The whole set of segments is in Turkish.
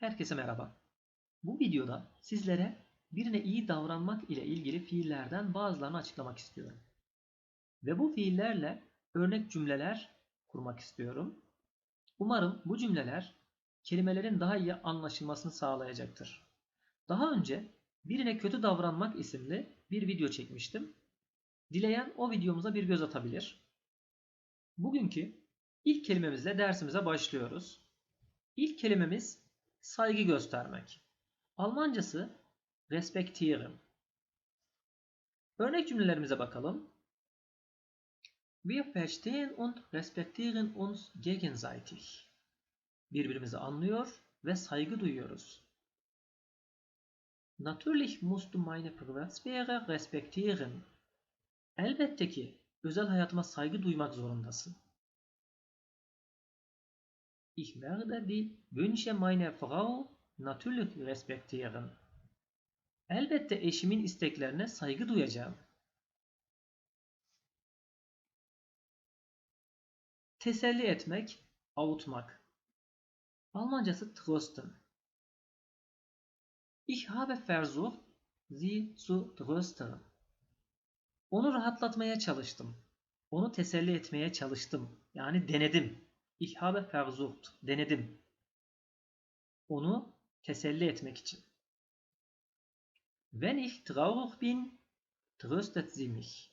Herkese merhaba. Bu videoda sizlere birine iyi davranmak ile ilgili fiillerden bazılarını açıklamak istiyorum. Ve bu fiillerle örnek cümleler kurmak istiyorum. Umarım bu cümleler kelimelerin daha iyi anlaşılmasını sağlayacaktır. Daha önce birine kötü davranmak isimli bir video çekmiştim. Dileyen o videomuza bir göz atabilir. Bugünkü ilk kelimemizle dersimize başlıyoruz. İlk kelimemiz saygı göstermek. Almancası respektieren. Örnek cümlelerimize bakalım. Wir verstehen und respektieren uns gegenseitig. Birbirimizi anlıyor ve saygı duyuyoruz. Natürlich musst du meine Privatsphäre respektieren. Elbette ki özel hayatıma saygı duymak zorundasın. Ich werde die Wünsche meiner Frau natürlich respektieren. Elbette eşimin isteklerine saygı duyacağım. Teselli etmek, avutmak. Almancası trösten. Ich habe versucht, sie zu trösten. Onu rahatlatmaya çalıştım. Onu teselli etmeye çalıştım. Yani denedim. Ich habe. Denedim. Onu teselli etmek için. Wenn ich traurig bin, tröstet sie mich.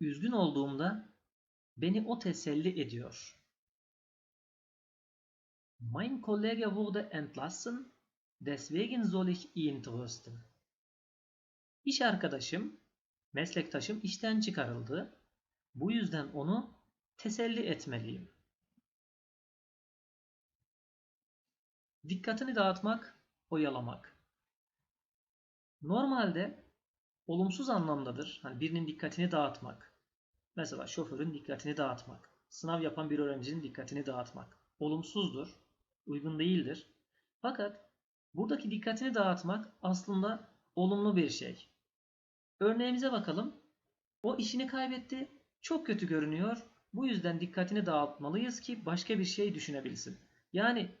Üzgün olduğumda beni o teselli ediyor. Mein Kollege wurde entlassen, deswegen soll ich ihn trösten. İş arkadaşım, meslektaşım işten çıkarıldı. Bu yüzden onu teselli etmeliyim. Dikkatini dağıtmak, oyalamak. Normalde olumsuz anlamdadır. Hani birinin dikkatini dağıtmak. Mesela şoförün dikkatini dağıtmak. Sınav yapan bir öğrencinin dikkatini dağıtmak. Olumsuzdur, uygun değildir. Fakat buradaki dikkatini dağıtmak aslında olumlu bir şey. Örneğimize bakalım. O işini kaybetti, çok kötü görünüyor. Bu yüzden dikkatini dağıtmalıyız ki başka bir şey düşünebilsin. Yani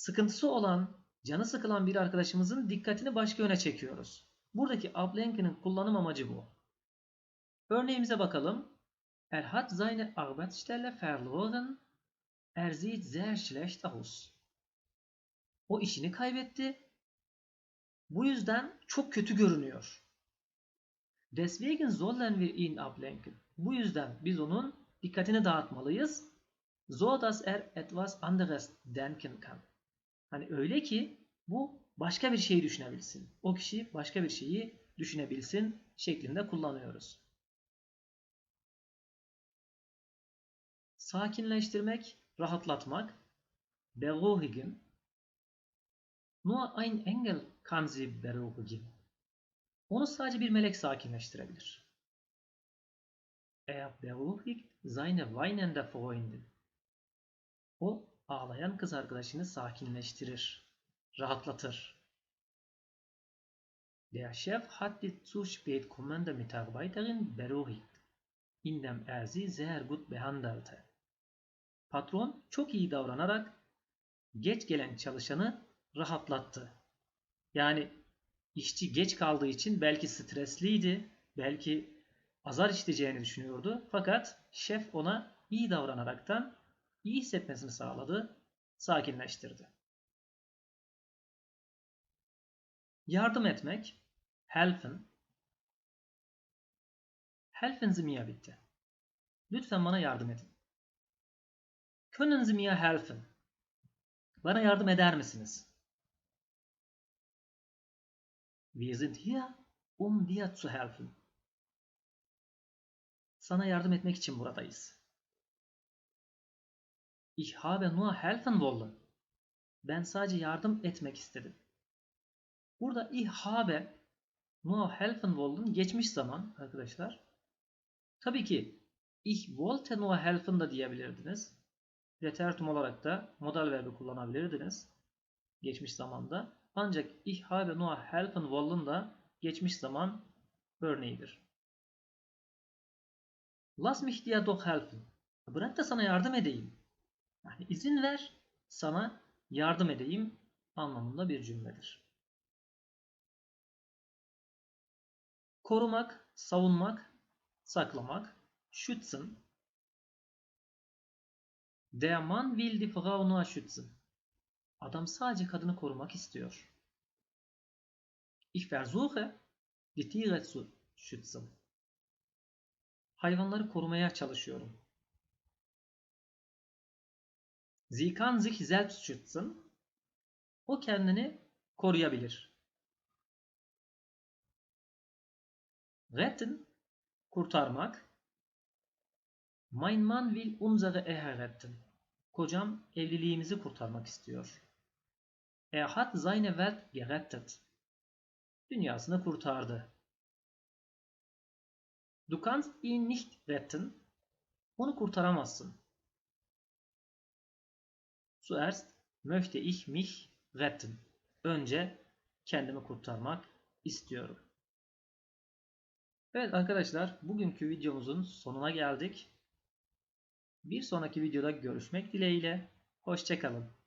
sıkıntısı olan, canı sıkılan bir arkadaşımızın dikkatini başka yöne çekiyoruz. Buradaki ablenkenin kullanım amacı bu. Örneğimize bakalım. Er hat seine Arbeitsstelle verloren. Er sieht sehr schlecht aus. O işini kaybetti. Bu yüzden çok kötü görünüyor. Deswegen sollen wir ihn ablenken. Bu yüzden biz onun dikkatini dağıtmalıyız. So dass er etwas anderes denken kann. Hani öyle ki bu başka bir şeyi düşünebilsin. O kişi başka bir şeyi düşünebilsin şeklinde kullanıyoruz. Sakinleştirmek, rahatlatmak. Beruhigen. Nur ein Engel kann sie beruhigen. Onu sadece bir melek sakinleştirebilir. Er beruhigt seine weinende Freundin. O ağlayan kız arkadaşını sakinleştirir, rahatlatır. Der Chef hat die zu spät kommende Mitarbeiterin beruhigt, indem er sie sehr gut behandelte. Patron çok iyi davranarak geç gelen çalışanı rahatlattı. Yani işçi geç kaldığı için belki stresliydi, belki azar işleyeceğini düşünüyordu. Fakat şef ona iyi davranaraktan iyi hissetmesini sağladı, sakinleştirdi. Yardım etmek, helfen. Helfen Sie mir. Lütfen bana yardım edin. Können Sie mir helfen? Bana yardım eder misiniz? Wir sind hier, um dir zu helfen. Sana yardım etmek için buradayız. Ich habe nur helfen wollen. Ben sadece yardım etmek istedim. Burada ich habe nur helfen wollen geçmiş zaman arkadaşlar. Tabii ki ich wollte nur helfen da diyebilirdiniz. Preteritum olarak da modal verbi kullanabilirdiniz. Geçmiş zamanda. Ancak ich habe nur helfen wollen da geçmiş zaman örneğidir. Lass mich dir doch helfen. Bırak da sana yardım edeyim. Yani izin ver sana yardım edeyim anlamında bir cümledir. Korumak, savunmak, saklamak, schützen. Der Mann will die Frau nur schützen. Adam sadece kadını korumak istiyor. Ich versuche, die Tiere zu schützen. Hayvanları korumaya çalışıyorum. Sie kann sich selbst schützen. O kendini koruyabilir. Retten, kurtarmak. Mein Mann will unsere Ehe retten. Kocam evliliğimizi kurtarmak istiyor. Er hat seine Welt gerettet. Dünyasını kurtardı. Du kannst ihn nicht retten. Onu kurtaramazsın. Zuerst möchte ich mich retten. Önce kendimi kurtarmak istiyorum. Evet arkadaşlar bugünkü videomuzun sonuna geldik. Bir sonraki videoda görüşmek dileğiyle. Hoşçakalın.